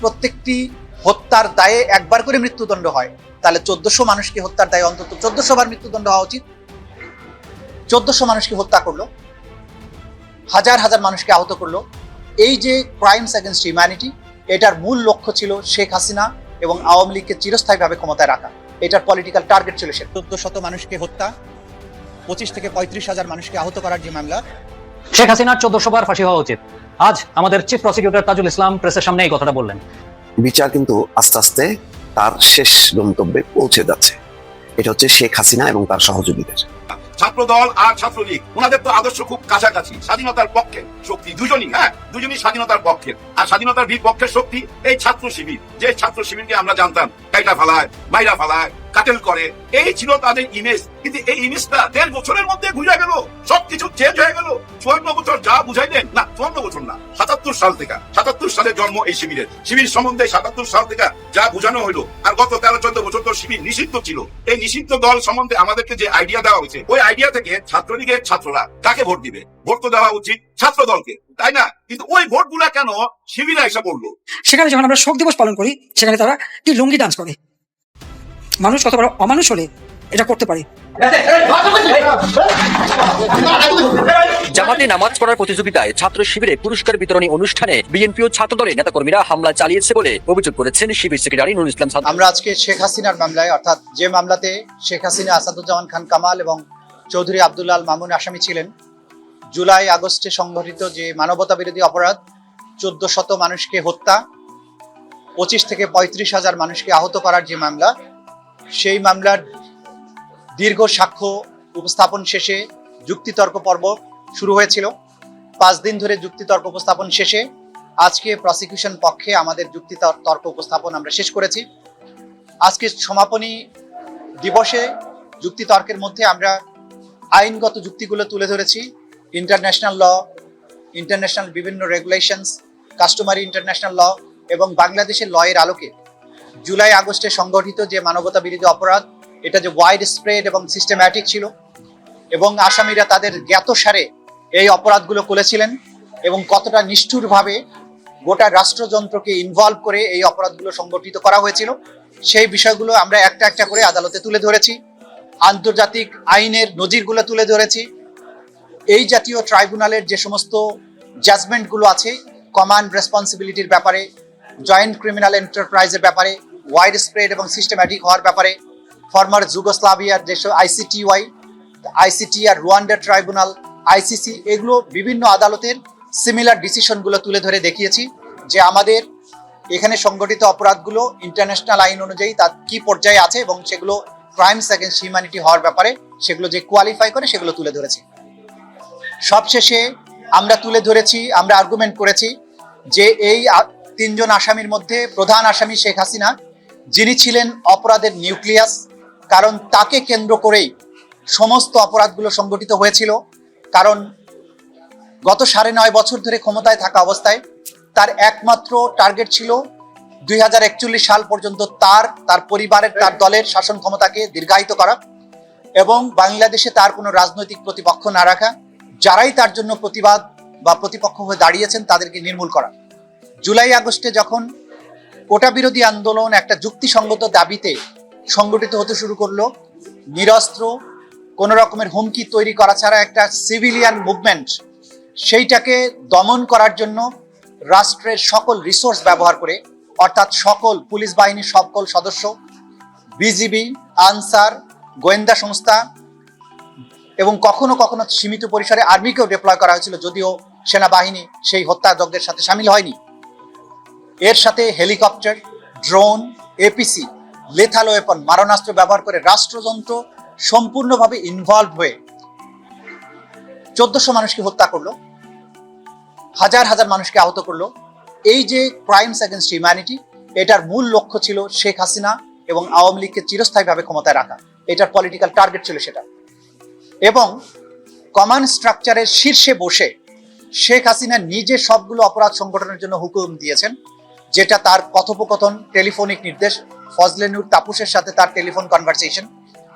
প্রত্যেকটি হত্যার দায়ে একবার করে মৃত্যুদণ্ড হয়। তাহলে চোদ্দশো মানুষকে হত্যার দায়ে অন্তত চোদ্দশো বার মৃত্যুদণ্ড হওয়া উচিত। চোদ্দশো মানুষকে হত্যা করল। হাজার হাজার মানুষকে আহত করল। এই যে ক্রাইমস অ্যাগেনস্ট হিউম্যানিটি এটার মূল লক্ষ্য ছিল শেখ হাসিনা এবং আওয়ামী লীগকে চিরস্থায়ীভাবে ক্ষমতায় রাখা। এটার পলিটিক্যাল টার্গেট ছিল সে চোদ্দ শত মানুষকে হত্যা, পঁচিশ থেকে পঁয়ত্রিশ হাজার মানুষকে আহত করার যে মামলা শেখ হাসিনার চোদ্দশো বার ফাঁসি হওয়া উচিত। আজ আমাদের চিফ প্রসিকিউটর তাজুল ইসলাম প্রেসের সামনে এই কথাটা বললেন। বিচার কিন্তু আস্তে আস্তে তার শেষ গন্তব্যে পৌঁছে যাচ্ছে। এটা হচ্ছে শেখ হাসিনা এবং তার সহযোগীদের। ছাত্র দল আর ছাত্রলীগ ওনাদের তো আদর্শ খুব কাছাকাছি স্বাধীনতার পক্ষে শক্তি দুজনই হ্যাঁ দুজনই স্বাধীনতার পক্ষের। আর স্বাধীনতার বিপক্ষের শক্তি এই ছাত্র শিবির যে ছাত্র শিবিরকে আমরা জানতাম কাইটা ফালায়, মাইরা ফালায়, কাটেল করে। এই ছিল তাদের ইমেজ কিন্তু এই ইমেজটা দেড় বছরের মধ্যে ঘুরে গেল। সবকিছু চেঞ্জ হয়ে গেল। চুয়ান্ন বছর যা বুঝাইলেন না, চুয়ান্ন বছর না, সাতাত্তর সাল থেকে। সাতাত্তর সালে জন্ম এই শিবিরের। শিবির সম্বন্ধে সাতাত্তর সাল থেকে যা বোঝানো হলো আর গত তেরো, চোদ্দ বছর তো শিবির নিষিদ্ধ ছিল। এই নিষিদ্ধ দল সম্বন্ধে আমাদেরকে যে আইডিয়া দেওয়া হয়েছে, ওই আইডিয়া থেকে ছাত্রলীগের ছাত্ররা কাকে ভোট দিবে? ভোট তো দেওয়া উচিত ছাত্র দলকে তাই না? কিন্তু ওই ভোটগুলা কেন শিবিরা এসে পড়ল? সেখানে যখন আমরা শোক দিবস পালন করি সেখানে তারা কি লুঙ্গি ডান্স করে? মানুষ কত বড় অমানুষ হলে এটা করতে পারে। জামাতে নামাজ পড়ার প্রতিযোগিতায় ছাত্র শিবিরে পুরস্কার বিতরণী অনুষ্ঠানে বিএনপি ও ছাত্র দলের নেতাকর্মীরা হামলা চালিয়েছে বলে অভিযোগ করেছেন শিবির সেক্রেটারি নুরুল ইসলাম সাদ আমরা আজকে শেখ হাসিনার মামলায় অর্থাৎ যে মামলাতে শেখ হাসিনা আসাদুজ্জামান খান কামাল এবং চৌধুরী আব্দুল্লাহ মামুন আসামি ছিলেন জুলাই, আগস্টে সংঘটিত যে মানবতা বিরোধী অপরাধ, চোদ্দ শত মানুষকে হত্যা, পঁচিশ থেকে পঁয়ত্রিশ হাজার মানুষকে আহত করার যে মামলা, সেই মামলার দীর্ঘ সাক্ষ্য উপস্থাপন শেষে যুক্তিতর্ক পর্ব শুরু হয়েছিল। পাঁচ দিন ধরে যুক্তিতর্ক উপস্থাপন শেষে আজকে প্রসিকিউশন পক্ষে আমাদের যুক্তি তর্ক উপস্থাপন আমরা শেষ করেছি। আজকে সমাপনী দিবসে যুক্তিতর্কের মধ্যে আমরা আইনগত যুক্তিগুলো তুলে ধরেছি। ইন্টারন্যাশনাল ল ইন্টারন্যাশনাল বিভিন্ন রেগুলেশনস কাস্টমারি ইন্টারন্যাশনাল ল এবং বাংলাদেশের ল এর আলোকে জুলাই আগস্টে সংগঠিত যে মানবতা বিরোধী অপরাধ, এটা যে ওয়াইড স্প্রেড এবং সিস্টেম্যাটিক ছিল এবং আসামিরা তাদের জ্ঞাতসারে এই অপরাধগুলো করেছিলেন এবং কতটা নিষ্ঠুরভাবে গোটা রাষ্ট্রযন্ত্রকে ইনভলভ করে এই অপরাধগুলো সংগঠিত করা হয়েছিল, সেই বিষয়গুলো আমরা একটা একটা করে আদালতে তুলে ধরেছি। আন্তর্জাতিক আইনের নজিরগুলো তুলে ধরেছি। এই জাতীয় ট্রাইব্যুনালের যে সমস্ত জাজমেন্টগুলো আছে কমান্ড রেসপন্সিবিলিটির ব্যাপারে জয়েন্ট ক্রিমিনাল এন্টারপ্রাইজের ব্যাপারে ওয়াইড স্প্রেড এবং সিস্টেম্যাটিক হওয়ার ব্যাপারে ফর্মার যুগোস্লাভিয়ার যেসব ICTY ICTR Rwanda tribunal ICC এগুলো বিভিন্ন আদালতের সিমিলার ডিসিশনগুলো তুলে ধরে দেখিয়েছি যে আমাদের এখানে সংগঠিত অপরাধগুলো ইন্টারন্যাশনাল আইন অনুযায়ী তার কি পর্যায়ে আছে এবং সেগুলো ক্রাইমস অ্যাগেন্স্ট হিউম্যানিটি হওয়ার ব্যাপারে, সেগুলো যে কোয়ালিফাই করে সেগুলো তুলে ধরেছি। সবশেষে আমরা তুলে ধরেছি, আমরা আর্গুমেন্ট করেছি যে এই তিনজন আসামির মধ্যে প্রধান আসামি শেখ হাসিনা, যিনি ছিলেন অপরাধের নিউক্লিয়াস, কারণ তাকে কেন্দ্র করেই সমস্ত অপরাধগুলো সংগঠিত হয়েছিল। কারণ গত সাড়ে নয় বছর ধরে ক্ষমতায় থাকা অবস্থায় তার একমাত্র টার্গেট ছিল দুই হাজার একচল্লিশ সাল পর্যন্ত তার তার পরিবারের, তার দলের শাসন ক্ষমতাকে দীর্ঘায়িত করা এবং বাংলাদেশে তার কোনো রাজনৈতিক প্রতিপক্ষ না রাখা। যারাই তার জন্য প্রতিবাদ বা প্রতিপক্ষ হয়ে দাঁড়িয়েছেন, তাদেরকে নির্মূল করা। জুলাই আগস্টে যখন কোটা বিরোধী আন্দোলন একটা যুক্তিসঙ্গত দাবিতে সংগঠিত হতে শুরু করল, নিরস্ত্র, কোনো রকমের হুমকি তৈরি করা ছাড়া একটা সিভিলিয়ান মুভমেন্ট, সেইটাকে দমন করার জন্য রাষ্ট্রের সকল রিসোর্স ব্যবহার করে, অর্থাৎ সকল পুলিশ বাহিনীর সকল সদস্য, বিজিবি, আনসার, গোয়েন্দা সংস্থা এবং কখনো কখনো সীমিত পরিসরে আর্মিকেও ডিপ্লয় করা হয়েছিল, যদিও সেনাবাহিনী সেই হত্যাযজ্ঞের সাথে সামিল হয়নি। এর সাথে helicopter, drone APC lethal weapon মারণাস্ত্র ব্যবহার করে রাষ্ট্রযন্ত্র সম্পূর্ণভাবে ইনভলভ হয়ে চোদ্দশো মানুষকে হত্যা করল, হাজার হাজার মানুষকে আহত করল। এই যে ক্রাইমস অ্যাগেন্স্ট হিউম্যানিটি এটার মূল লক্ষ্য ছিল শেখ হাসিনা এবং আওয়ামী লীগকে চিরস্থায়ীভাবে ক্ষমতায় রাখা। এটার পলিটিক্যাল টার্গেট ছিল সেটা। এবং কমান্ড স্ট্রাকচারের শীর্ষে বসে শেখ হাসিনা নিজে সবগুলো অপরাধ সংগঠনের জন্য হুকুম দিয়েছেন, যেটা তার কথোপকথন টেলিফোনিক নির্দেশ, ফজলেনুর তাপুসের সাথে তার টেলিফোন কনভারসেশন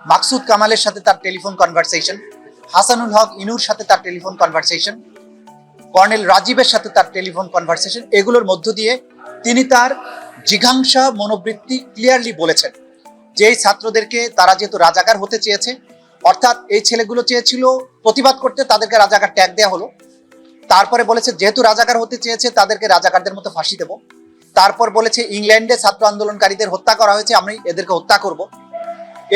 মাকসুদ কামালের সাথে তার টেলিফোন কনভারসেশন হাসানুল হক ইনুর সাথে তার টেলিফোন কনভারসেশন কর্নেল রাজীবের সাথে তার টেলিফোন কনভারসেশন এগুলোর মধ্য দিয়ে তিনি তার জিঘাংসা মনোবৃত্তি ক্লিয়ারলি বলেছেন যে ছাত্রদেরকে তারা যেহেতু রাজাকার হতে চেয়েছে অর্থাৎ এই ছেলেগুলো চেয়েছিল প্রতিবাদ করতে, তাদেরকে রাজাকার ট্যাগ দেওয়া হলো। তারপরে বলেছে, যেহেতু রাজাকার হতে চেয়েছে, তাদেরকে রাজাকারদের মতো ফাঁসি দেব। তারপর বলেছে, ইংল্যান্ডে ছাত্র আন্দোলনকারীদের হত্যা করা হয়েছে, আমি এদেরকে হত্যা করব।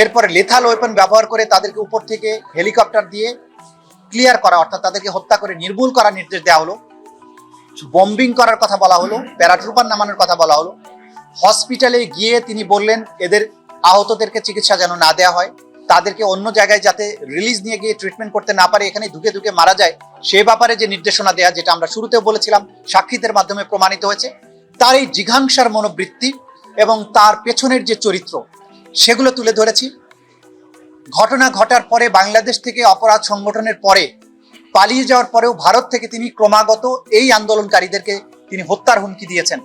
এরপরে লেথাল ওয়েপন ব্যবহার করে তাদেরকে উপর থেকে হেলিকপ্টার দিয়ে ক্লিয়ার করা, অর্থাৎ তাদেরকে হত্যা করে নির্মূল করার নির্দেশ দেওয়া হলো। বম্বিং করার কথা বলা হলো, প্যারাট্রুপার নামানোর কথা বলা হলো। হসপিটালে গিয়ে তিনি বললেন, এদের আহতদেরকে চিকিৎসা যেন না দেওয়া হয়। তাদেরকে অন্য জায়গায় যাতে রিলিজ নিয়ে গিয়ে ট্রিটমেন্ট করতে না পারে এখানে ধুকে ধুকে মারা যায়, সে ব্যাপারে যে নির্দেশনা দেয়া, যেটা আমরা শুরুতেও বলেছিলাম, সাক্ষীদের মাধ্যমে প্রমাণিত হয়েছে, তার এই জিঘাংসার মনোবৃত্তি এবং তার পেছনের যে চরিত্র, সেগুলো তুলে ধরেছি। ঘটনা ঘটার পরে বাংলাদেশ থেকে অপরাধ সংগঠনের পরে পালিয়ে যাওয়ার পরেও ভারত থেকে তিনি ক্রমাগত এই আন্দোলনকারীদেরকে তিনি হত্যার হুমকি দিয়েছেন।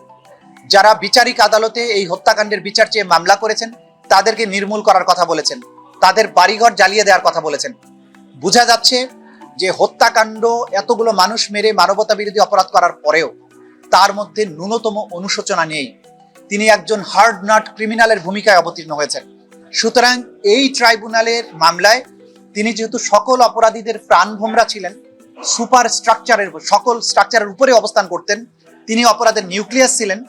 যারা বিচারিক আদালতে এই হত্যাকাণ্ডের বিচার চেয়ে মামলা করেছেন, তাদেরকে নির্মূল করার কথা বলেছেন। তাদের বাড়িঘর জ্বালিয়ে দেওয়ার কথা বলেছেন। বোঝা যাচ্ছে যে হত্যাকাণ্ড এতগুলো মানুষ মেরে মানবতা বিরোধী অপরাধ করার পরেও তার মধ্যে ন্যূনতম অনুশোচনা নেই। তিনি একজন হার্ড নাট ক্রিমিনালের ভূমিকায় অবতীর্ণ হয়েছেন। সুতরাং এই ট্রাইব্যুনালের মামলায় তিনি যেহেতু সকল অপরাধীদের প্রাণভোমরা ছিলেন, সুপার স্ট্রাকচারের, সকল স্ট্রাকচারের উপরে অবস্থান করতেন, তিনি অপরাধের নিউক্লিয়াস ছিলেন,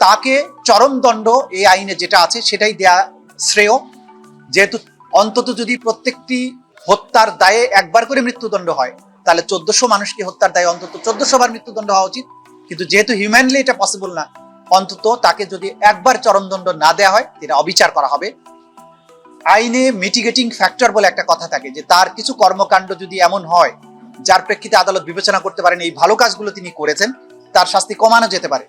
তাকে চরম দণ্ড এই আইনে যেটা আছে সেটাই দেয়া শ্রেয়। যেহেতু অন্তত যদি প্রত্যেকটি হত্যার দায়ে একবার করে মৃত্যুদণ্ড হয়, তাহলে চোদ্দশো মানুষকে হত্যার দায়ে অন্তত চোদ্দশো বার মৃত্যুদণ্ড হওয়া উচিত। কিন্তু যেহেতু হিউম্যানলি এটা পসিবল না, অন্তত তাকে যদি একবার চরমদণ্ড না দেওয়া হয় এটা অবিচার করা হবে, আইনে মিটিগেটিং ফ্যাক্টর বলে একটা কথা থাকে যে তার কিছু কর্মকাণ্ড যদি এমন হয়, যার প্রেক্ষিতে আদালত বিবেচনা করতে পারেন এই ভালো কাজগুলো তিনি করেছেন, তার শাস্তি কমানো যেতে পারে।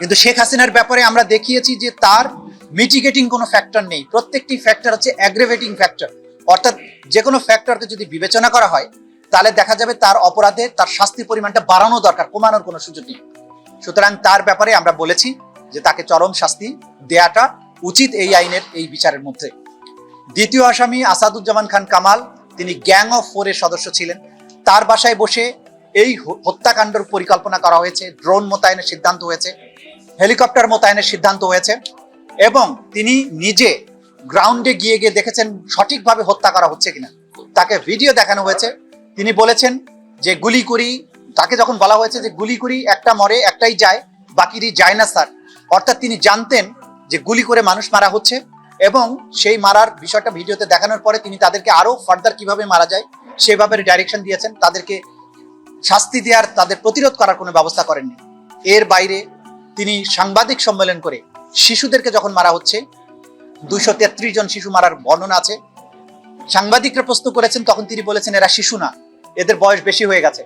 কিন্তু শেখ হাসিনার ব্যাপারে আমরা দেখিয়েছি যে তার মিটিগেটিং কোনো ফ্যাক্টর নেই। প্রত্যেকটি ফ্যাক্টর হচ্ছে অ্যাগ্রেভেটিং ফ্যাক্টর অর্থাৎ যে কোনো ফ্যাক্টরকে যদি বিবেচনা করা হয়, তাহলে দেখা যাবে তার অপরাধে তার শাস্তির পরিমাণটা বাড়ানো দরকার, কমানোর কোনো সুযোগ নেই। সুতরাং তার ব্যাপারে আমরা বলেছি যে তাকে চরম শাস্তি দেয়াটা উচিত এই আইনের, এই বিচারের মধ্যে। দ্বিতীয় আসামি আসাদুজ্জামান খান কামাল, তিনি গ্যাং অফ ফোরের সদস্য ছিলেন। তার বাসায় বসে এই হত্যাকাণ্ডের পরিকল্পনা করা হয়েছে, ড্রোন মোতায়েনের সিদ্ধান্ত হয়েছে, হেলিকপ্টার মোতায়েনের সিদ্ধান্ত হয়েছে। এবং তিনি নিজে গ্রাউন্ডে গিয়ে গিয়ে দেখেছেন সঠিকভাবে হত্যা করা হচ্ছে কিনা। তাকে ভিডিও দেখানো হয়েছে। তিনি বলেছেন যে গুলি করি তাকে যখন বলা হয়েছে যে গুলি করি একটা মরে, একটাই যায় বাকিরই যায় না, স্যার। অর্থাৎ তিনি জানতেন যে, গুলি করে মানুষ মারা হচ্ছে এবং সেই মারার বিষয়টা ভিডিওতে দেখানোর পরে তিনি তাদেরকে আরও ফার্দার কীভাবে মারা যায়, সেভাবে ডাইরেকশন দিয়েছেন। তাদেরকে শাস্তি দেওয়ার, তাদের প্রতিরোধ করার কোনো ব্যবস্থা করেননি। এর বাইরে তিনি সাংবাদিক সম্মেলন করে শিশুদেরকে যখন মারা হচ্ছে, দুইশো তেত্রিশ জন শিশু মারার বর্ণনা আছে। সাংবাদিকরা প্রশ্ন করেছেন, তখন তিনি বলেছেন, এরা শিশু না, এদের বয়স বেশি হয়ে গেছে।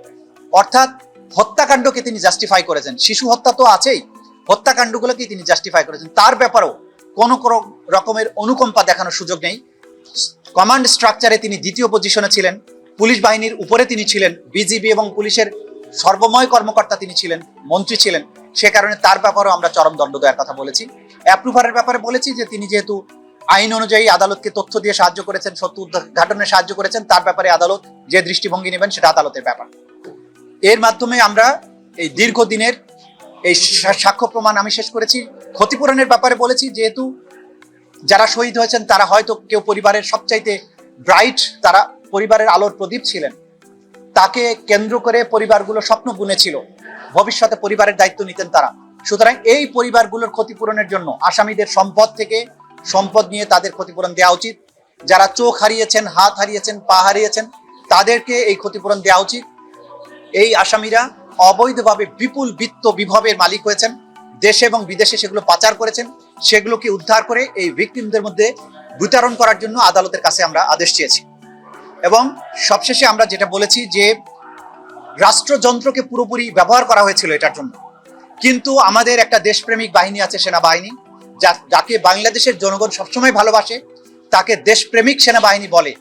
অর্থাৎ হত্যাকাণ্ডকে তিনি জাস্টিফাই করেছেন। শিশু হত্যা তো আছেই হত্যাকাণ্ডগুলোকে তিনি জাস্টিফাই করেছেন। তার ব্যাপারেও কোনো রকমের অনুকম্পা দেখানোর সুযোগ নেই। কমান্ড স্ট্রাকচারে তিনি দ্বিতীয় পজিশনে ছিলেন, পুলিশ বাহিনীর উপরে তিনি ছিলেন, বিজিবি এবং পুলিশের সর্বময় কর্মকর্তা তিনি ছিলেন, মন্ত্রী ছিলেন, সে কারণে তার ব্যাপারেও আমরা চরম দণ্ড দেওয়ার কথা বলেছি। অ্যাপ্রুভারের ব্যাপারে বলেছি যে তিনি যেহেতু আইন অনুযায়ী আদালতকে তথ্য দিয়ে সাহায্য করেছেন, সত্য উদ্ঘাটনে সাহায্য করেছেন, তার ব্যাপারে আদালত যে দৃষ্টিভঙ্গি নেবেন সেটা আদালতের ব্যাপার। এর মাধ্যমে আমরা এই দীর্ঘদিনের এই সাক্ষ্য প্রমাণ আমি শেষ করেছি। ক্ষতিপূরণের ব্যাপারে বলেছি, যেহেতু যারা শহীদ হয়েছেন তারা হয়তো কেউ পরিবারের সবচাইতে ব্রাইট, তারা পরিবারের আলোর প্রদীপ ছিলেন। তাকে কেন্দ্র করে পরিবারগুলো স্বপ্ন বুনেছিল। ভবিষ্যতে পরিবারের দায়িত্ব নিতেন তারা। সুতরাং এই পরিবারগুলোর ক্ষতিপূরণের জন্য আসামিদের সম্পদ থেকে সম্পদ নিয়ে তাদের ক্ষতিপূরণ দেওয়া উচিত। যারা চোখ হারিয়েছেন, হাত হারিয়েছেন, পা হারিয়েছেন, তাদেরকে এই ক্ষতিপূরণ দেওয়া উচিত। এই আসামিরা অবৈধভাবে বিপুল বিত্ত বিভবের মালিক হয়েছেন। দেশে এবং বিদেশে সেগুলো পাচার করেছেন। সেগুলোকে উদ্ধার করে এই ভিকটিমদের মধ্যে বিতরণ করার জন্য আদালতের কাছে আমরা আদেশ চেয়েছি। এবং সবশেষে আমরা যেটা বলেছি যে রাষ্ট্রযন্ত্রকে পুরোপুরি ব্যবহার করা হয়েছিল এটার জন্য। কিন্তু আমাদের একটা দেশপ্রেমিক বাহিনী আছে, সেনাবাহিনী, যা, যাকে বাংলাদেশের জনগণ সবসময় ভালোবাসে, তাকে দেশপ্রেমিক সেনাবাহিনী বলে।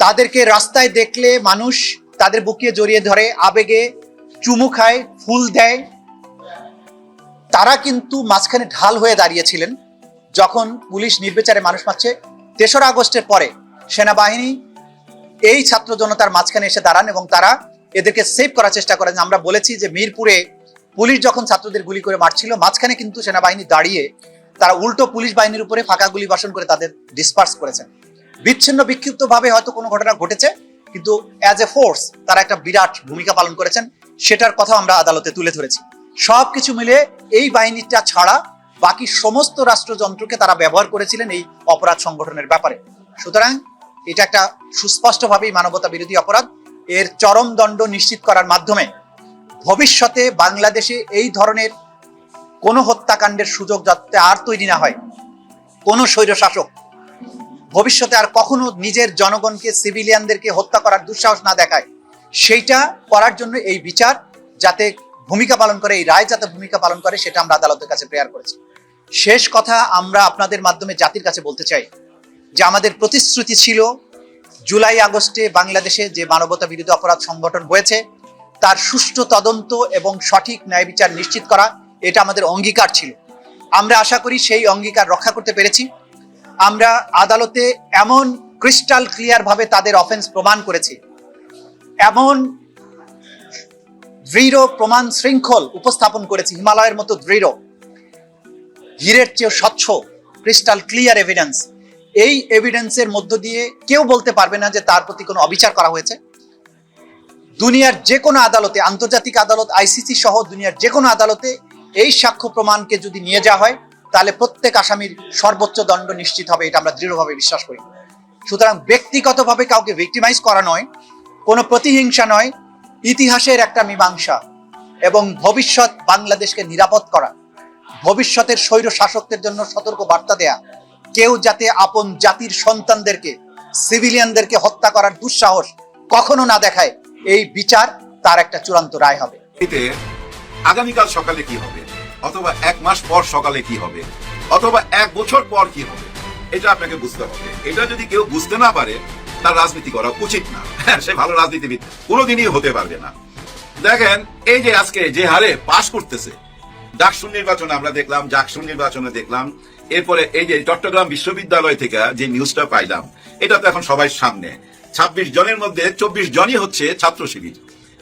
তাদেরকে রাস্তায় দেখলে মানুষ তাদের বুকিয়ে জড়িয়ে ধরে, আবেগে চুমু খায়, ফুল দেয়। তারা কিন্তু মাঝখানে ঢাল হয়ে দাঁড়িয়েছিলেন, যখন পুলিশ নির্বিচারে মানুষ মারছে। তেসরা আগস্টের পরে সেনাবাহিনী এই ছাত্র জনতার মাঝখানে এসে দাঁড়ান এবং তারা এদেরকে সেভ করার চেষ্টা করেন। আমরা বলেছি যে মিরপুরে পুলিশ যখন ছাত্রদের গুলি করে মারছিল, মাঝখানে কিন্তু সেনাবাহিনী দাঁড়িয়ে তারা উল্টো পুলিশ বাহিনীর উপরে ফাঁকা গুলি বর্ষণ করে তাদের ডিসপার্স করেছেন বিচ্ছিন্ন বিক্ষিপ্ত ভাবে হয়তো কোনো ঘটনা ঘটেছে, কিন্তু অ্যাজ এ ফোর্স তারা একটা বিরাট ভূমিকা পালন করেছেন, সেটার কথা আমরা আদালতে তুলে ধরেছি। সবকিছু মিলে এই বাহিনীটা ছাড়া বাকি সমস্ত রাষ্ট্রযন্ত্রকে তারা ব্যবহার করেছিলেন এই অপরাধ সংগঠনের ব্যাপারে। সুতরাং এটা একটা সুস্পষ্টভাবেই মানবতা বিরোধী অপরাধ। এর চরম দণ্ড নিশ্চিত করার মাধ্যমে ভবিষ্যতে বাংলাদেশে এই ধরনের কোনো হত্যাকাণ্ডের সুযোগ যাতে আর তৈরি না হয়, কোনো স্বৈরশাসক ভবিষ্যতে আর কখনো নিজের জনগণকে, সিভিলিয়ানদেরকে হত্যা করার দুঃসাহস না দেখায়, সেইটা করার জন্য এই বিচার যাতে ভূমিকা পালন করে, এই রায় যাতে ভূমিকা পালন করে, সেটা আমরা আদালতের কাছে প্রেয়ার করেছি। শেষ কথা আমরা আপনাদের মাধ্যমে জাতির কাছে বলতে চাই। যে আমাদের প্রতিশ্রুতি ছিল জুলাই আগস্টে বাংলাদেশে যে মানবতা বিরোধী অপরাধ সংগঠন হয়েছে, তার সুষ্ঠু তদন্ত এবং সঠিক ন্যায় বিচার নিশ্চিত করা, এটা আমাদের অঙ্গীকার ছিল। আমরা আশা করি সেই অঙ্গীকার রক্ষা করতে পেরেছি। আমরা আদালতে এমন ক্রিস্টাল ক্লিয়ার ভাবে তাদের অফেন্স প্রমাণ করেছি। এমন দৃঢ় প্রমাণ শৃঙ্খল উপস্থাপন করেছি, হিমালয়ের মতো দৃঢ়, হীরের চেয়ে স্বচ্ছ, ক্রিস্টাল ক্লিয়ার এভিডেন্স এই এভিডেন্সের মধ্য দিয়ে কেউ বলতে পারবে না যে তার প্রতি কোনো অবিচার করা হয়েছে? দুনিয়ার যে কোনো আদালতে, আন্তর্জাতিক আদালত আইসিসি সহ দুনিয়ার যে কোনো আদালতে এই সাক্ষ্য প্রমাণকে যদি নিয়ে যাওয়া হয়, তাহলে প্রত্যেক আসামির সর্বোচ্চ দণ্ড নিশ্চিত হবে, এটা আমরা দৃঢ়ভাবে বিশ্বাস করি। সুতরাং ব্যক্তিগতভাবে কাউকে ভিক্টিমাইজ করা নয়, কোনো প্রতিহিংসা নয়, ইতিহাসের একটা মীমাংসা এবং ভবিষ্যৎ বাংলাদেশকে নিরাপদ করা, ভবিষ্যতের স্বৈর শাসকদের জন্য সতর্ক বার্তা দেয়া কেউ যাতে আপন জাতির সন্তানদেরকে, সিভিলিয়ানদেরকে হত্যা করার দুঃসাহস কখনো না দেখায়, এই বিচার তার একটা চূড়ান্ত রায় হবে। আগামীকাল সকালে কি হবে? অথবা এক মাস পর সকালে কি হবে? অথবা এক বছর পর কি হবে? এটা আপনাকে বুঝতে হবে। এটা যদি কেউ বুঝতে না পারে, তার রাজনীতি করা উচিত না। সে ভালো রাজনীতিবিদ। কোনোদিনই হতে পারবে না। দেখেন, এই যে আজকে যে হারে পাশ করতেছে ডাকসুন নির্বাচনে আমরা দেখলাম জাকসুন নির্বাচনে দেখলাম এরপরে এই যে চট্টগ্রাম বিশ্ববিদ্যালয় থেকে যে নিউজটা পাইলাম, এটা তো এখন সবাই সামনে। ছাব্বিশ জনের মধ্যে চব্বিশ জনই হচ্ছে ছাত্র শিবির।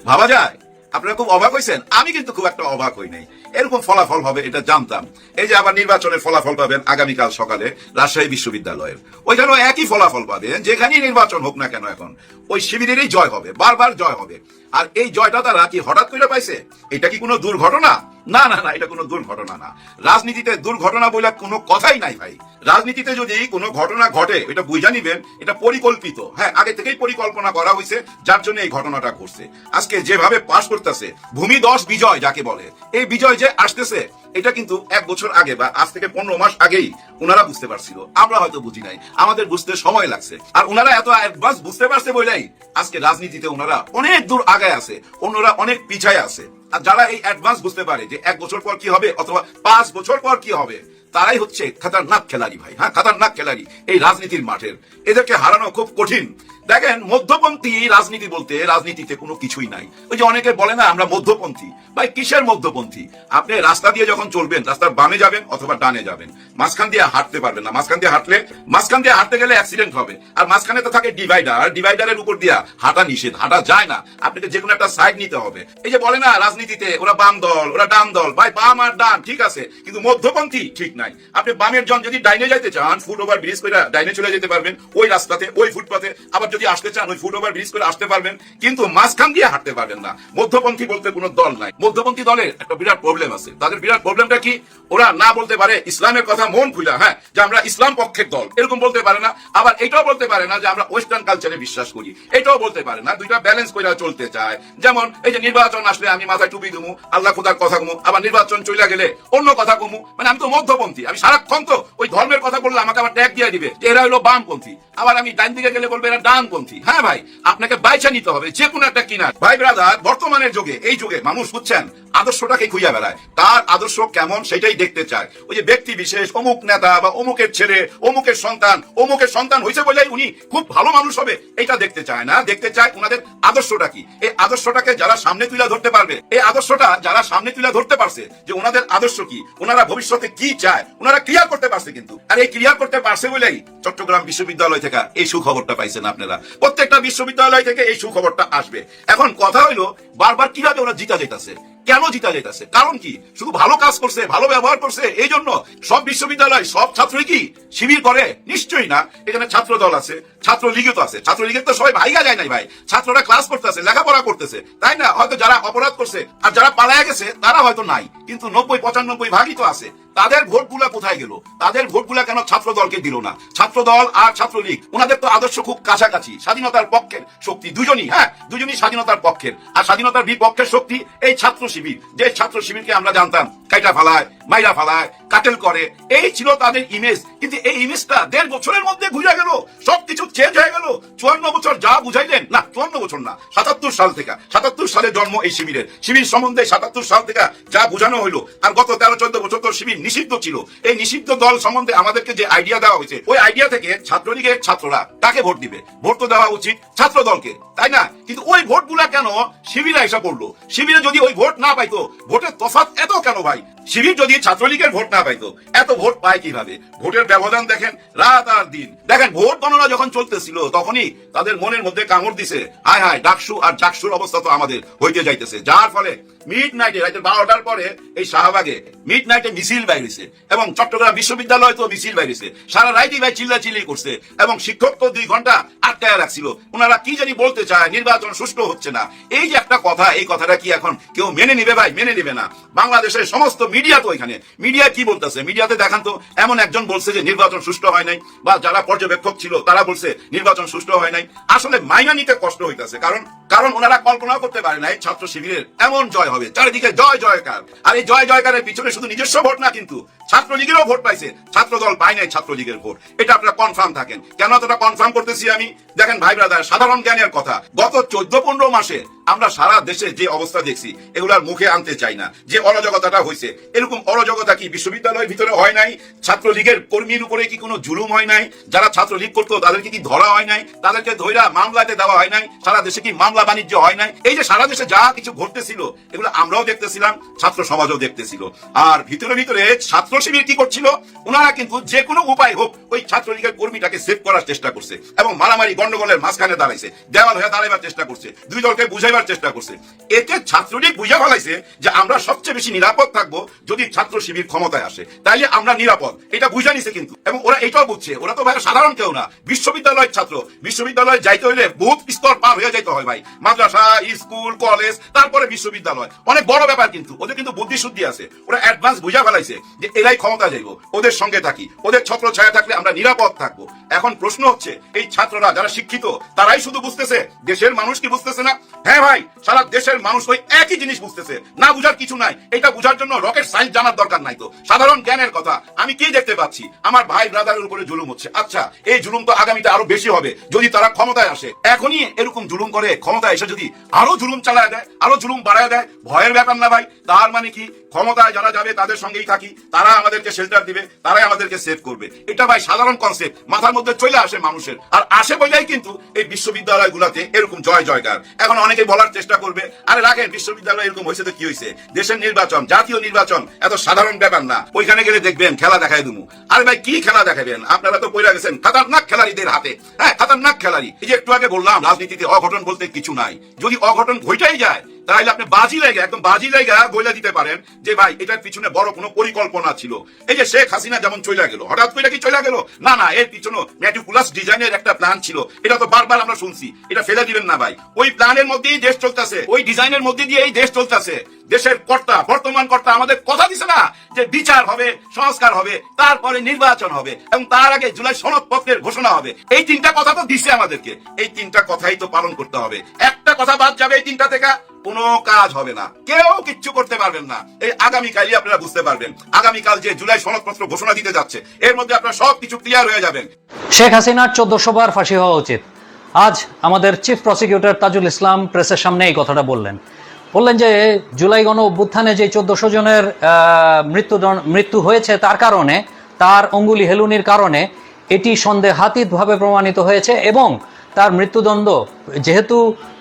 ভাবা যায়? আপনারা খুব অবাক হয়েছেন আমি কিন্তু খুব একটা অবাক হই নাই। এরকম ফলাফল হবে, এটা জানতাম। এই যে আবার নির্বাচনের ফলাফল পাবেন আগামীকাল সকালে রাজশাহী বিশ্ববিদ্যালয়ের। ওইখানেও একই ফলাফল পাবেন, যেখানেই নির্বাচন হোক না কেন এখন। ওই শিবিরেরই জয় হবে, বারবার জয় হবে। আর এই জয়টা তারা কি হঠাৎ করে পাইছে? এটা কি কোনো দুর্ঘটনা? না না না, এটা কোনো দুর্ঘটনা না। রাজনীতিতে দুর্ঘটনা বলে কোনো কথাই নাই ভাই। রাজনীতিতে যদি কোনো ঘটনা ঘটে, এটা বুঝা নিবেন, এটা পরিকল্পিত। হ্যাঁ আগে থেকেই পরিকল্পনা করা হয়েছে যার জন্য এই ঘটনাটা ঘটছে। আজকে যেভাবে পাশ করতেছে, ভূমি দশ বিজয় যাকে বলে, এই বিজয় যে আসতেছে এটা কিন্তু এক বছর আগে বা আজ থেকে পনেরো মাস আগেই ওনারা বুঝতে পারছিল। আমরা হয়তো বুঝি নাই। আমাদের বুঝতে সময় লাগছে। আর ওনারা এত অ্যাডভান্স বুঝতে পারছে বলেই আজকে রাজনীতিতে ওনারা অনেক দূর আগে আছে। অন্যরা অনেক পিছায় আছে। আর যারা এই অ্যাডভান্স বুঝতে পারে যে এক বছর পর কি হবে অথবা পাঁচ বছর পর কি হবে, তারাই হচ্ছে খাতারনাক খেলাড়ি ভাই। হ্যাঁ খাতারনাক খেলাড়ি এই রাজনীতির মাঠের। এদেরকে হারানো খুব কঠিন। দেখেন, মধ্যপন্থী রাজনীতি বলতে রাজনীতিতে কোনো কিছুই নাই। ওই যে অনেকে বলে না, আমরা মধ্যপন্থী। ভাই, কিসের মধ্যপন্থী? আপনি রাস্তা দিয়ে যখন চলবেন, রাস্তার বামে যাবেন অথবা ডানে যাবেন। মাঝখান দিয়ে হাঁটতে পারবেন না। মাঝখান দিয়ে হাঁটলে, মাঝখান দিয়ে হাঁটতে গেলে অ্যাক্সিডেন্ট হবে। আর মাঝখানে তো থাকে ডিভাইডার ডিভাইডারের উপর দিয়া হাঁটা নিষেধ। হাঁটা যায় না। আপনাকে যে কোনো একটা সাইড নিতে হবে। এই যে বলে না, রাজনীতিতে ওরা বাম দল, ওরা ডান দল। ভাই, বাম আর ডান, ঠিক আছে। কিন্তু মধ্যপন্থী ঠিক নাই। আপনি বামের জন যদি ডাইনে যাইতে চান ফুট ওভার ব্রিজ করে ডাইনে চলে যেতে পারবেন, ওই রাস্তাতে, ওই ফুটপাতে আবার যদি আসতে চান, ওই ফুট ওভার ব্রিজ করে আসতে পারবেন। কিন্তু মাঝখান দিয়ে হাঁটতে পারবেন না। মধ্যপন্থী বলতে কোনো দল নাই। মধ্যপন্থী দলের একটা বিরাট প্রবলেম আছে। তাদের বিরাট প্রবলেমটা কি? ওরা না বলতে পারে ইসলামের কথা মন খুলে হ্যাঁ যে আমরা ইসলাম পক্ষের দল। এরকম বলতে পারে না। আবার এটাও বলতে পারে না যে আমরা ওয়েস্টার্ন কালচারে বিশ্বাস করি। এটাও বলতে পারে না। দুইটা ব্যালেন্স করে চলতে চায়। যেমন, এই যে নির্বাচন আসলে আমি মাথায় টুপি দুমু আল্লাহ খুদার কথা কমু আবার নির্বাচন চলে গেলে অন্য কথা কমু মানে আমি তো মধ্যপন্থী। আমি সারাক্ষণ তো ওই ধর্মের কথা বললে আমাকে আবার ট্যাগ দিয়ে দিবে এরা হলো বামপন্থী। আবার আমি ডান দিকে গেলে বলবে এরা ডানপন্থী হ্যাঁ ভাই, আপনাকে বাইচা নিতে হবে, যে কোনো একটা কিনা ভাই ব্রাদার বর্তমানের যুগে, এই যুগে মানুষ বুঝছেন, আদর্শটাকে খুঁজে বেড়ায়। তার আদর্শ কেমন সেটাই দেখতে চায়। ওই যে ব্যক্তি বিশেষ, অমুক নেতা বা অমুকের ছেলে, অমুকের সন্তান অমুকের সন্তান হয়েছে বলেই উনি খুব ভালো মানুষ হবে এটা দেখতে চায় না। দেখতে চায় উনাদের আদর্শটা কি? এই আদর্শটাকে যারা সামনে তুলে ধরতে পারবে, এই আদর্শটা যারা সামনে তুলে ধরতে পারছে, যে ওনাদের আদর্শ কি? ওনারা ভবিষ্যতে কি চায়? ওনারা ক্লিয়ার করতে পারছে কিন্তু। আর এই ক্লিয়ার করতে পারছে বলেই চট্টগ্রাম বিশ্ববিদ্যালয় থেকে এই সুখবরটা পাইছেন আপনারা। প্রত্যেকটা বিশ্ববিদ্যালয় থেকে এই সুখবরটা আসবে। এখন কথা হইল বারবার কীভাবে ওরা জিতা যেতেছে কেন জিতা যেতেছে কারণ কি? শুধু ভালো কাজ করছে, ভালো ব্যবহার করছে, এই জন্য সব বিশ্ববিদ্যালয়, সব ছাত্রই কি শিবির করে? নিশ্চয়ই না। এখানে ছাত্র দল আছে, ছাত্র লীগও তো আছে। ছাত্র লীগের তো সবাই ভাইগা যায় নাই ভাই। ছাত্ররা ক্লাস করতেছে, লেখাপড়া করতেছে। তাই না? হয়তো যারা অপরাধ করছে আর যারা পালায়া গেছে, তারা হয়তো নাই। কিন্তু নব্বই, পঁচানব্বই ভাগই তো আছে। তাদের ভোটগুলা কোথায় গেল? তাদের ভোটগুলা কেন ছাত্র দলকে দিল না? ছাত্র দল আর ছাত্রলীগ ওনাদের তো আদর্শ খুব কাছাকাছি। স্বাধীনতার পক্ষের শক্তি দুজনই হ্যাঁ? দুজনই স্বাধীনতার পক্ষের। আর স্বাধীনতার বিপক্ষের শক্তি এই ছাত্র শিবির। যে ছাত্র শিবিরকে আমরা জানতাম, কাইটা ফালায়, মাইরা ফালায়, কাটেল করে, এই ছিল তাদের ইমেজ কিন্তু এই ইমেজটা দেড় বছরের মধ্যে ঘুরে গেল, সবকিছু চেঞ্জ হয়ে গেল। চুয়ান্ন বছর যা বুঝাইলেন, না, চুয়ান্ন বছর না, সাতাত্তর সাল থেকে, সাতাত্তর সালে জন্ম এই শিবিরের। শিবির সম্বন্ধে সাতাত্তর সাল থেকে যা বোঝানো হলো আর গত তেরো, চোদ্দ বছর তো শিবির নিষিদ্ধ ছিল। এই নিষিদ্ধ দল সম্বন্ধে আমাদেরকে যে আইডিয়া দেওয়া হয়েছে, ওই আইডিয়া থেকে ছাত্রলীগের ছাত্ররা তাকে ভোট দিবে? ভোট তো দেওয়া উচিত ছাত্র দলকে, তাই না? কিন্তু ওই ভোটগুলা কেন শিবিরে এসে পড়ল? শিবিরে যদি ওই ভোট না পাইতো, ভোটের তফাৎ এত কেন ভাই? শিবির যদি ছাত্রলীগের ভোট না পাইতো, এত ভোট পায় কীভাবে? ভোটের ব্যবধান দেখেন রাত আর দিন। দেখেন ভোট গণনা যখন চলতেছিল, তখনই তাদের মনের মধ্যে কামড় দিছে। হায় হায়, ডাকসু আর জাকসুর অবস্থা তো আমাদের হইতে যাইতেছে। যার ফলে মিড নাইটে, রাতের বারোটার পরে এই শাহবাগে মিড নাইটে মিছিল বাইরেছে এবং চট্টগ্রাম বিশ্ববিদ্যালয় তো মিছিল বাইরেছে। সারা রাইটি ভাই চিল্লা চিল্লি করছে এবং শিক্ষক তো দুই ঘণ্টা আটকায় রাখছিল। ওনারা কি জানি বলতে চায়, নির্বাচন সুষ্ঠু হচ্ছে না। এই যে একটা কথা, এই কথাটা কি এখন কেউ মেনে নিবে ভাই? মেনে নিবে না। বাংলাদেশের সমস্ত মিডিয়া তো এখানে। মিডিয়া কি বলতেছে? মিডিয়াতে দেখান তো, এমন একজন বলছে যে নির্বাচন সুষ্ঠু হয় নাই বা যারা পর্যবেক্ষক ছিল, তারা বলছে নির্বাচন সুষ্ঠু হয় নাই। আসলে মাইনা নিতে কষ্ট হইতেছে, কারণ কারণ ওনারা কল্পনা করতে পারে নাই ছাত্র শিবিরের এমন জয় হবে। চারিদিকে জয় জয়কার। আর এই জয় জয়কারের পিছনে শুধু নিজস্ব ভোট না কিন্তু ছাত্রলীগেরও ভোট পাইছে। ছাত্র দল পায় নাই ছাত্রলীগের ভোট। এটা আপনারা কনফার্ম থাকেন। কেন এতটা কনফার্ম করতেছি আমি? দেখেন ভাই ব্রাদার সাধারণ জ্ঞানের কথা। গত চোদ্দ পনেরো মাসে আমরা সারা দেশে যে অবস্থা দেখছি, এগুলার মুখে আনতে চাই না। যে অরাজকতাটা হয়েছে এরকম অরাজকতা কি বিশ্ববিদ্যালয়ের ভিতরে হয় নাই? ছাত্রলীগের কর্মীর উপরে কি কোনো জুলুম হয় নাই? যারা ছাত্রলীগ করতো, তাদেরকে কি ধরা হয় নাই? তাদেরকে ধৈরা মামলাতে দেওয়া হয় নাই, সারা দেশে কি মামলা বাণিজ্য হয় নাই? এই যে সারা দেশে যা কিছু ঘটতেছিল, এগুলো আমরাও দেখতেছিলাম, ছাত্র সমাজও দেখতেছিল। আর ভিতরে ভিতরে ছাত্র শিবির কি করছিল? ওনারা কিন্তু যে কোনো উপায় হোক ওই ছাত্রলীগের কর্মীটাকে সেভ করার চেষ্টা করছে এবং মারামারি গন্ডগোলের মাঝখানে দাঁড়াইছে, দেওয়াল হয়ে দাঁড়াইবার চেষ্টা করছে, দুই দলকে বুঝাইবার চেষ্টা করছে। এতে ছাত্রলীগ বুঝা ফেলাইছে যে আমরা সবচেয়ে বেশি নিরাপদ থাকব যদি ছাত্র শিবির ক্ষমতায় আসে। তাইলে আমরা নিরাপদ, এটা বুঝা নিছে কিন্তু। এবং ওরা এটাও বুঝছে, ওরা তো ভাই সাধারণ কেউ না, বিশ্ববিদ্যালয়ের ছাত্র বিশ্ববিদ্যালয় যাইতে হইলে বহুত স্তর পার হয়ে যাইতে হয় ভাই। মাদ্রাসা, স্কুল, কলেজ, তারপরে বিশ্ববিদ্যালয়। অনেক বড় ব্যাপার কিন্তু, ওদের কিন্তু বুদ্ধি শুদ্ধি আছে। ওরা অ্যাডভান্স বুঝা ফেলাইছে যে এরাই ক্ষমতা যাইব, ওদের সঙ্গে থাকি। ওদের ছত্র ছায়া থাকলে আমরা নিরাপদ থাকব। এখন প্রশ্ন হচ্ছে, এই ছাত্ররা যারা শিক্ষিত, তারাই শুধু বুঝতেছে? দেশের মানুষ কি বুঝতেছে না? হ্যাঁ ভাই, সারা দেশের মানুষ ওই একই জিনিস বুঝতেছে। না বুঝার কিছু নাই। এটা বুঝার জন্য রকেট সায়েন্স জানার দরকার নাই তো। সাধারণ জ্ঞানের কথা। আমি কি দেখতে পাচ্ছি? আমার ভাই ব্রাদারের উপরে জুলুম হচ্ছে। আচ্ছা এই জুলুম তো আগামীতে আরও বেশি হবে। যদি তারা ক্ষমতায় আসে, এখনই এরকম জুলুম করে ক্ষমতায় এসে যদি আরও জুলুম চালায় দেয়, আরও জুলুম বাড়ায় দেয়, ভয়ের ব্যাপার না ভাই। তার মানে কি? ক্ষমতায় যারা যাবে, তাদের সঙ্গেই থাকি, তারা আমাদেরকে শেল্টার দিবে, তারাই আমাদেরকে সেভ করবে। এটা ভাই সাধারণ কনসেপ্ট মাথার মধ্যে চলে আসে মানুষের। আর আসে বলেই কিন্তু এই বিশ্ববিদ্যালয় গুলাতে এরকম জয় জয়কার এখন অনেকে বলার চেষ্টা করবে, আরে রাখেন, বিশ্ববিদ্যালয় এরকম হয়েছে তো কি হয়েছে? দেশের নির্বাচন, জাতীয় নির্বাচন, এত সাধারণ ব্যাপার না। ওইখানে গেলে দেখবেন খেলা দেখায় দুমু। আরে ভাই, কি খেলা দেখাবেন? আপনারা তো পয়লা গেছেন, খাতারনাক খেলারিদের হাতে। হ্যাঁ খাতারনাক খেলারি এই যে একটু আগে বললাম, রাজনীতিতে অঘটন বলতে কিছু নাই। যদি অঘটন ঘটাই যায় তাহলে আপনি বাজি লেগে, একদম বাজি লেগে বলে দিতে পারেন যে, ভাই, এটার পিছনে বড় কোনো পরিকল্পনা ছিল। এই যে শেখ হাসিনা যেমন চলে গেল, হঠাৎ করে কি চলে গেল? না না, এর পিছনে ম্যাটিকুলাস ডিজাইনের একটা প্ল্যান ছিল। এটা তো বারবার আমরা শুনছি। এটা ফেলে দিবেন না, ভাই। ওই প্ল্যানের মধ্যেই দেশ চলতেছে। ওই ডিজাইনের মধ্যে দিয়ে এই দেশ চলতেছে। দেশের কর্তা, বর্তমান কর্তা আমাদের কথা দিছে না যে, বিচার হবে, সংস্কার হবে, তারপরে নির্বাচন হবে এবং তার আগে জুলাই সনদপত্রের ঘোষণা হবে। এই তিনটা কথা তো দিছে আমাদেরকে। এই তিনটা কথাই তো পালন করতে হবে। একটা কথা বাদ যাবে এই তিনটা থেকে, কোনো কাজ হবে না। কেউ কিচ্ছু করতে পারবেন না। এই আগামীকালই আপনারা বুঝতে পারবেন। আগামীকাল যে জুলাই সনদপত্র ঘোষণা দিতে যাচ্ছে, এর মধ্যে আপনারা সব কিছু ক্লিয়ার হয়ে যাবেন। শেখ হাসিনার চোদ্দশো বার ফাঁসি হওয়া উচিত। আজ আমাদের চিফ প্রসিকিউটর তাজুল ইসলাম প্রেসের সামনে এই কথাটা বললেন। বললেন যে, জুলাই গণ অভ্যুত্থানে যে চোদ্দশো জনের মৃত্যু মৃত্যু হয়েছে তার কারণে, তার অঙ্গুলি হেলুনির কারণে, এটি সন্দেহাতীতভাবে প্রমাণিত হয়েছে এবং তার মৃত্যুদণ্ড, যেহেতু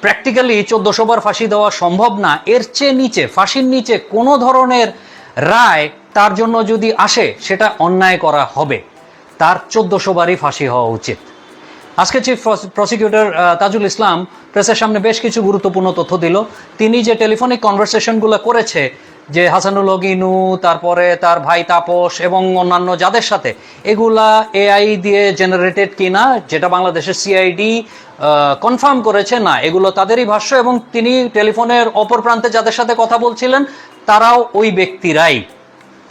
প্র্যাকটিক্যালি চোদ্দশো বার ফাঁসি দেওয়া সম্ভব না। এর চেয়ে নিচে, ফাঁসির নিচে কোনো ধরনের রায় তার জন্য যদি আসে, সেটা অন্যায় করা হবে। তার চোদ্দশো বারই ফাঁসি হওয়া উচিত। আজকে চিফ প্রসিকিউটর তাজুল ইসলাম প্রেসের সামনে বেশ কিছু গুরুত্বপূর্ণ তথ্য দিল। তিনি যে টেলিফোনিক কনভারসেশনগুলো করেছে, যে হাসানুল হক ইনু তারপরে তার ভাই তাপস এবং অন্যান্য যাদের সাথে, এগুলা এআই দিয়ে জেনারেটেড কিনা, যেটা বাংলাদেশের সিআইডি কনফার্ম করেছে, না, এগুলো তাদেরই ভাষ্য এবং তিনি টেলিফোনের অপর প্রান্তে যাদের সাথে কথা বলছিলেন, তারাও ওই ব্যক্তিরাই।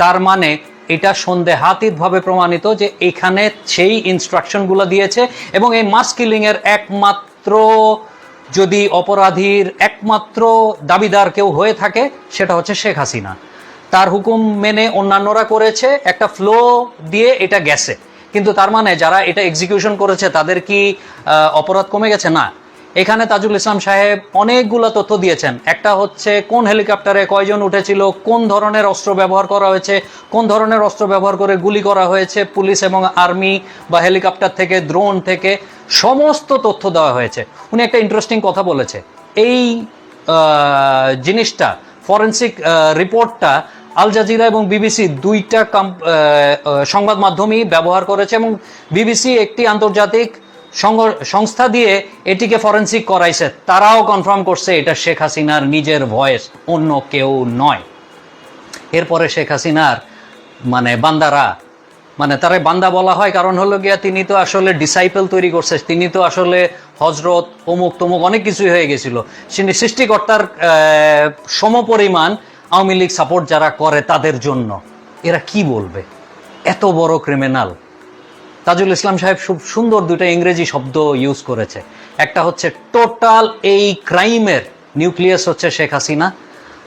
তার মানে এটা সন্দেহাতীতভাবে প্রমাণিত যে এখানে সেই ইনস্ট্রাকশনগুলো দিয়েছে এবং এই মাস কিলিং এর একমাত্র যদি অপরাধীর একমাত্র দাবিদার কেউ হয়ে থাকে, সেটা হচ্ছে শেখ হাসিনা। তার হুকুম মেনে অন্যান্যরা করেছে, একটা ফ্লো দিয়ে এটা গেছে। কিন্তু তার মানে যারা এটা এক্সিকিউশন করেছে, তাদের কি অপরাধ কমে গেছে? না। এখানে তাজুল ইসলাম সাহেব অনেকগুলো তথ্য দিয়েছেন। একটা হচ্ছে, কোন হেলিকপ্টারে কয়জন উঠেছিল, কোন ধরনের অস্ত্র ব্যবহার করা হয়েছে, কোন ধরনের অস্ত্র ব্যবহার করে গুলি করা হয়েছে পুলিশ এবং আর্মি বা হেলিকপ্টার থেকে দ্রোন থেকে, সমস্ত তথ্য দেওয়া হয়েছে। উনি একটা ইন্টারেস্টিং কথা বলেছে। এই জিনিসটা ফরেন্সিক রিপোর্টটা আল জাজিরা এবং বিবিসি দুইটা সংবাদ মাধ্যমই ব্যবহার করেছে এবং বিবিসি একটি আন্তর্জাতিক সংস্থা দিয়ে এটিকে ফরেন্সিক করাইছে, তারাও কনফার্ম করছে এটা শেখ হাসিনার নিজের ভয়েস অন্য কেউ নয়। এরপরে শেখ হাসিনার মানে বান্দারা মানে তারে বান্দা বলা হয়, কারণ হলো গিয়া তিনি তো আসলে ডিসাইপল তৈরি করছে, তিনি তো আসলে হজরত অমুক তমুক অনেক কিছুই হয়ে গেছিল। তিনি সৃষ্টিকর্তার সমপরিমাণ আওয়ামী লীগ সাপোর্ট যারা করে তাদের জন্য। এরা কি বলবে? এত বড় ক্রিমিনাল তাজুল ইসলাম সাহেব খুব সুন্দর দুটো ইংরেজি শব্দ ইউজ করেছে। একটা হচ্ছে টোটাল এই ক্রাইমের নিউক্লিয়াস হচ্ছে শেখ হাসিনা।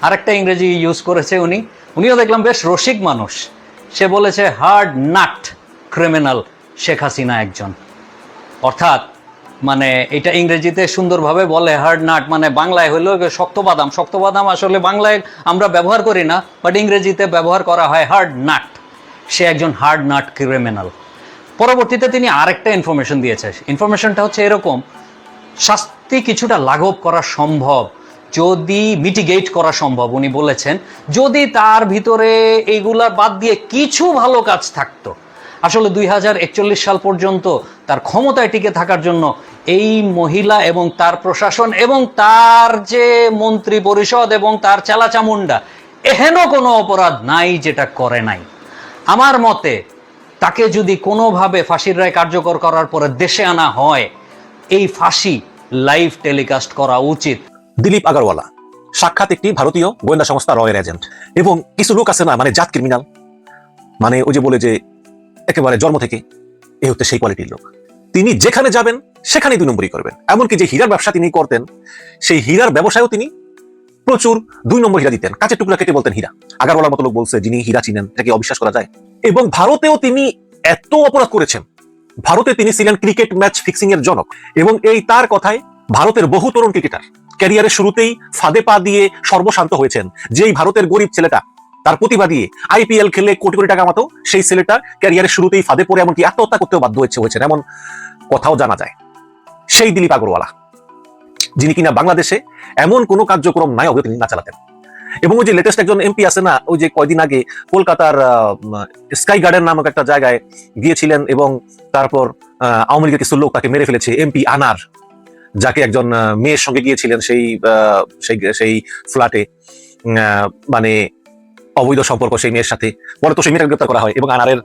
আরেকটা ইংরেজি ইউজ করেছে উনি। উনিও দেখলাম বেশ রসিক মানুষ। সে বলেছে hard nut criminal Sheikh Hasina একজন। অর্থাৎ মানে এটা ইংরেজিতে সুন্দরভাবে বলে হার্ড নাট মানে বাংলায় হলো শক্ত বাদাম। শক্ত বাদাম আসলে বাংলায় আমরা ব্যবহার করি না বাট ইংরেজিতে ব্যবহার করা হয় হার্ড নাট সে একজন হার্ড নাট ক্রিমিনাল পরবর্তীতে তিনি আরেকটা ইনফরমেশন দিয়েছে। ইনফরমেশনটা হচ্ছে এরকম, শাস্তি কিছুটা লাঘব করা সম্ভব, যদি মিটিগেট করা সম্ভব, উনি বলেছেন, যদি তার ভিতরে এইগুলা বাদ দিয়ে কিছু ভালো কাজ থাকতো। আসলে দুই হাজার একচল্লিশ সাল পর্যন্ত তার ক্ষমতায় টিকে থাকার জন্য এই মহিলা এবং তার প্রশাসন এবং তার যে মন্ত্রী পরিষদ এবং তার চালাচামুন্ডা, এহেন কোনো অপরাধ নাই যেটা করে নাই। আমার মতে তাকে যদি কোনোভাবে ফাঁসির রায় কার্যকর করার পরে দেশে আনা হয়, এই ফাঁসি লাইভ টেলিকাস্ট করা উচিত। দিলীপ আগারওয়ালা, সাক্ষাৎ একটি ভারতীয় গোয়েন্দা সংস্থা রয়ের এজেন্ট এবং কিছু লোক আছে না মানে জাত ক্রিমিনাল মানে ওই যে বলে যে একেবারে জন্ম থেকে এই হচ্ছে সেই কোয়ালিটির লোক। তিনি যেখানে যাবেন, সেখানেই দুই নম্বরই করবেন। এমনকি যে হীরার ব্যবসা তিনি করতেন, সেই হীরার ব্যবসায়ও তিনি প্রচুর দুই নম্বর হীরা দিতেন। কাঁচের টুকরা কেটে বলতেন হীরা। আগারওয়ালার মতো লোক বলছে, যিনি হীরা চিনেন এটাকে অবিশ্বাস করা যায়? এবং ভারতেও তিনি এত অপরাধ করেছেন। ভারতে তিনি ছিলেন ক্রিকেট ম্যাচ ফিক্সিং এর জনক এবং এই তার কথায় ভারতের বহু তরুণ ক্রিকেটার ক্যারিয়ারের শুরুতেই ফাঁদে পা দিয়ে সর্বশান্ত হয়েছেন। যেই ভারতের গরিব ছেলেটা, তার প্রতিভা দিয়ে আইপিএল খেলে কোটি কোটি টাকা মতো, সেই ছেলেটা ক্যারিয়ারের শুরুতেই ফাঁদে পড়ে এমনকি আত্মহত্যা করতেও বাধ্য হয়েছে হয়েছেন। এমন কথাও জানা যায়। সেই দিলীপ আগরওয়ালা, যিনি কিনা বাংলাদেশে এমন কোনো কার্যক্রম নাই অবৈধ তিনি না চালাতেন এবং ওই যে লেটেস্ট একজন এমপি আছে না, ওই যে কয়দিন আগে কলকাতার স্কাই গার্ডেন নামক একটা জায়গায় গিয়েছিলেন এবং তারপর আওয়ামী লীগের কিছু লোক তাকে মেরে ফেলেছে এমপি আনার, যাকে একজন মেয়ের সঙ্গে গিয়েছিলেন সেই সেই সেই ফ্ল্যাটে মানে অবৈধ সম্পর্ক সেই মেয়ের সাথে। পরে তো সেই মেয়েটাকে গ্রেপ্তার করা হয় এবং আনারের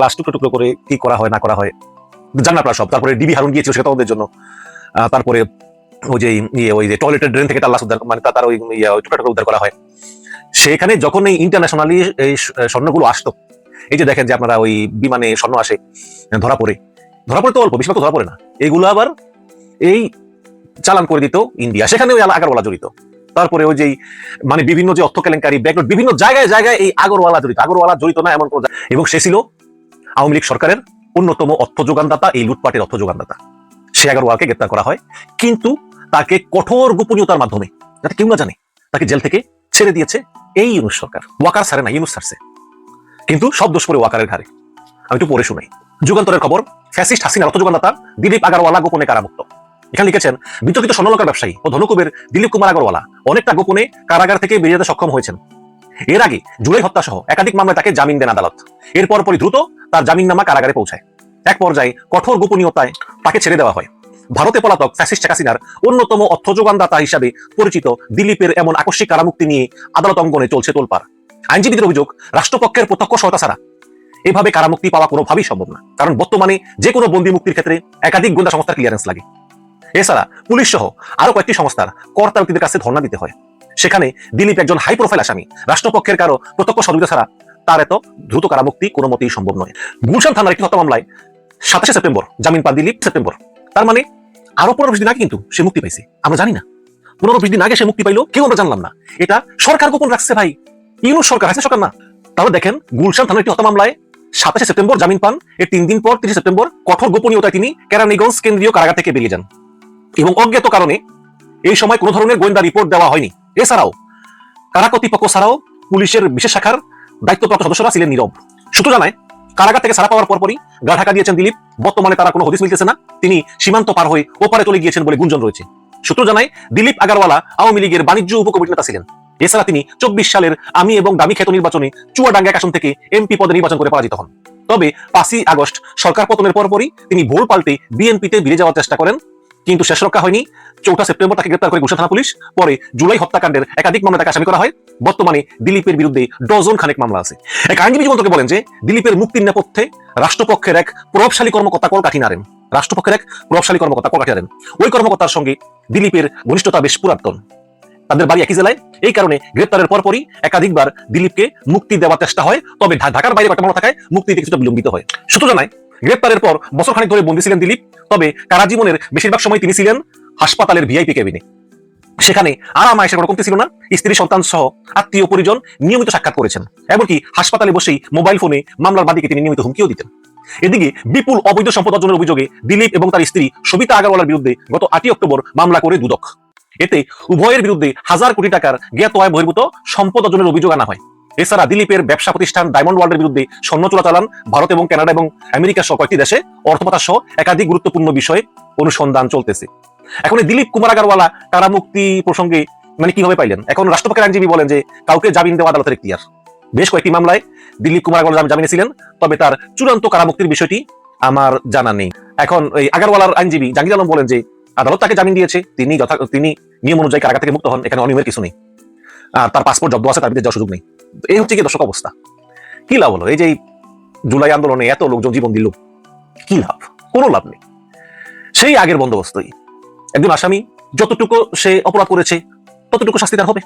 লাশ টুকরো টুকরো করে কি করা হয়, না করা হয় জানা প্রায় সব। তারপরে ডিবি হারুন গিয়েছিল সেটা ওদের জন্য। তারপরে ওই যে ইয়ে ওই যে টয়লেটের ড্রেন থেকে উদ্ধার মানে তার ওই ইয়ে, টুকরা উদ্ধার করা হয়। সেখানে যখন এই ইন্টারন্যাশনালি এই স্বর্ণগুলো আসতো এই যে দেখেন যে আপনারা ওই বিমানে স্বর্ণ আসে ধরা পড়ে। ধরা পড়ে তো অল্প ধরা পড়ে না। এগুলো আবার এই চালান করে দিত ইন্ডিয়া। সেখানে ওই আগারওয়ালা জড়িত। তারপরে ওই যে মানে বিভিন্ন যে অর্থ কেলেঙ্কারি ব্যাকরোড বিভিন্ন জায়গায় জায়গায় এই আগরওয়ালা জড়িত। আগরওয়ালা জড়িত না এমন এবং সে ছিল আওয়ামী লীগ সরকারের অন্যতম অর্থ যোগানদাতা এই লুটপাটের অর্থ যোগানদাতা। সে আগরওয়ালকে গ্রেপ্তার করা হয়। কিন্তু তাকে কঠোর গোপনীয়তার মাধ্যমে, যাতে কেউ না জানে, তাকে জেল থেকে ছেড়ে দিয়েছে এই ইউনুস সরকার। ওয়াকার ছাড়ে না, ইউনুস ছাড়ছে কিন্তু সব দোষ পড়ে ওয়াকারের ঘাড়ে। আমি একটু পড়ে শুনাই। যুগান্তরের খবর, ফ্যাসিস্ট হাসিনার অর্থ যোগানদাতা দিলীপ আগারওয়ালা গোপনে কারামুক্ত। এখানে লিখেছেন, বিতর্কিত স্বর্ণলকার ব্যবসায়ী ও ধনুকুবের দিলীপ কুমার আগরওয়ালা অনেকটা গোপনে কারাগার থেকে বেরিয়ে যেতে সক্ষম হয়েছেন। এর আগে জুলাই হত্যা সহ একাধিক মামলায় তাকে জামিন দেন আদালত। এরপর পরই দ্রুত তার জামিন নামা কারাগারে পৌঁছায়। এক পর্যায়ে কঠোর গোপনীয়তায় তাকে ছেড়ে দেওয়া হয়। ভারতে পলাতক ফ্যাসিস্ট শেখ হাসিনার অন্যতম অর্থ যোগানদাতা হিসাবে পরিচিত দিলীপের এমন আকস্মিক কারামুক্তি নিয়ে আদালত অঙ্গনে চলছে তোলপাড়। আইনজীবীদের অভিযোগ, রাষ্ট্রপক্ষের প্রত্যক্ষ সহায়তা ছাড়া এভাবে কারামুক্তি পাওয়া কোনোভাবেই সম্ভব না। কারণ বর্তমানে যে কোনো বন্দি মুক্তির ক্ষেত্রে একাধিক গোয়েন্দা সংস্থার ক্লিয়ারেন্স লাগে। এছাড়া পুলিশ সহ আরও কয়েকটি সংস্থার কর্তাব্যক্তিদের কাছে ধর্ণা দিতে হয়। সেখানে দিলীপ একজন হাই প্রোফাইল আসামি। রাষ্ট্রপক্ষের কারও প্রত্যক্ষ সহযোগিতা ছাড়া তার এত দ্রুত কারামুক্তি কোনো মতেই সম্ভব নয়। গুলশান থানার একটি হত্যা মামলায় সাতাশে সেপ্টেম্বর, জামিন পান দিলীপ সেপ্টেম্বর। তার মানে আরও পনেরো বিশ দিন আগে কিন্তু সে মুক্তি পাইছে। আমরা জানি না। পনেরো বিশ দিন আগে সে মুক্তি পাইলো, কেউ আমরা জানলাম না। এটা সরকার গোপন রাখছে ভাই। ইউনুস সরকার আছে, সরকার না। তাহলে দেখেন, গুলশান থানার একটি হত্যা মামলায় সাতাশে সেপ্টেম্বর জামিন পান। এর তিন দিন পর, তিরিশে সেপ্টেম্বর, কঠোর গোপনীয়তায় তিনি কেরানীগঞ্জ কেন্দ্রীয় কারাগার থেকে বেরিয়ে যান। এবং অজ্ঞাত কারণে এই সময় কোনো ধরনের গোয়েন্দা রিপোর্ট দেওয়া হয়নি। এছাড়াও, কারা কর্তৃপক্ষ ছাড়াও পুলিশের বিশেষ শাখার দায়িত্বপ্রাপ্ত সদস্যরা ছিলেন নীরব। সূত্র জানায় কারাগার থেকে ছাড়া পাওয়ার পরপরই গা ঢাকা দিয়েছেন দিলীপ। বর্তমানে তারা কোনো হদিস মিলতেছে না। তিনি সীমান্ত পার হয়ে ওপারে চলে গিয়েছেন বলে গুঞ্জন রয়েছে। সূত্র জানায়, দিলীপ আগারওয়ালা আওয়ামী লীগের বাণিজ্য উপকমিটি নেতা ছিলেন। এছাড়া তিনি চব্বিশ সালের আমি এবং দামি খ্যাত নির্বাচনে চুয়াডাঙ্গা আসন থেকে এমপি পদে নির্বাচন করে পরাজিত হন। তবে পাঁচই আগস্ট সরকার পতনের পরপরই তিনি ভোল পাল্টে বিএনপিতে বেরিয়ে যাওয়ার চেষ্টা করেন, কিন্তু শেষ রক্ষা হয়নি। চৌঠা সেপ্টেম্বর তাকে গ্রেপ্তার করে গুলশান থানা পুলিশ। পরে জুলাই হত্যাকাণ্ডের একাধিক মামলা তাকে আসামি করা হয়। বর্তমানে দিলীপের বিরুদ্ধে ডজন খানেক মামলা আছে। এক আইনজীবী যুবন্তকে বলেন যে, দিলীপের মুক্তির নেপথ্যে রাষ্ট্রপক্ষের এক প্রভাবশালী কর্মকর্তা কলকাঠি নাড়েন। রাষ্ট্রপক্ষের এক প্রভাবশালী কর্মকর্তা কলকাঠি নাড়েন। ওই কর্মকর্তার সঙ্গে দিলীপের ঘনিষ্ঠতা বেশ পুরাতন। তাদের বাড়ি একই জেলায়। এই কারণে গ্রেপ্তারের পরপরই একাধিকবার দিলীপকে মুক্তি দেওয়ার চেষ্টা হয়। তবে ঢাকার বাইরে কয়েকটা মামলা থাকায় মুক্তি কিছুটা বিলম্বিত হয়। সূত্র জানায়, গ্রেপ্তারের পর বছরখানেক ধরে বন্দী ছিলেন দিলীপ। তবে কারাজীবনের বেশিরভাগ সময় তিনি ছিলেন হাসপাতালের ভিআইপি কেবিনে সেখানে আরাম আয়েসের কোনো কমতি ছিল না, স্ত্রী, সন্তান সহ আত্মীয় পরিজন নিয়মিত সাক্ষাৎ করেছেন। এমনকি হাসপাতালে বসেই মোবাইল ফোনে মামলার বাদীকে তিনি নিয়মিত হুমকিও দিতেন। এদিকে বিপুল অবৈধ সম্পদ অর্জনের অভিযোগে দিলীপ এবং তার স্ত্রী সবিতা আগারওয়ালার বিরুদ্ধে গত আটই অক্টোবর মামলা করে দুদক। এতে উভয়ের বিরুদ্ধে হাজার কোটি টাকার জ্ঞাত আয় বহির্ভূত সম্পদ অর্জনের অভিযোগ আনা হয়। এছাড়া দিলীপের ব্যবসা প্রতিষ্ঠান ডায়মন্ড ওয়ার্ল্ডের বিরুদ্ধে স্বর্ণ চোরাচালান ভারত এবং কানাডা এবং আমেরিকা সহ কয়েকটি দেশে অর্থপাতা সহ একাধিক গুরুত্বপূর্ণ বিষয়ে অনুসন্ধান চলতেছে। এখন এই দিলীপ কুমার আগারওয়ালা কারামুক্তি প্রসঙ্গে মানে কীভাবে পাইলেন? এখন রাষ্ট্রপক্ষের আইনজীবী বলেন যে, কাউকে জামিন দেওয়া আদালতের ইখতিয়ার বেশ কয়েকটি মামলায় দিলীপ কুমার আগারওয়ালা জামিনে ছিলেন, তবে তার চূড়ান্ত কারামুক্তির বিষয়টি আমার জানা নেই। এখন এই আগারওয়ালার আইনজীবী জাহাঙ্গীর আলম বলেন যে, আদালত তাকে জামিন দিয়েছে, তিনি যথা তিনি নিয়ম অনুযায়ী কারাগার থেকে মুক্ত হন, এখানে অনিয়মের কিছু নেই। আর তার পাসপোর্ট জব্দ আছে, তার বিরুদ্ধে যাওয়ার সুযোগ নেই। এই হচ্ছে কি দর্শক অবস্থা। কি লাভ হলো? এই যে জুলাই আন্দোলনে এত লোকজন জীবন দিল, কি লাভ? কোনো লাভ নেই। সেই আগের বন্দোবস্তই। একজন আসামি যতটুকু সে অপরাধ করেছে ততটুকু শাস্তি তার হবে।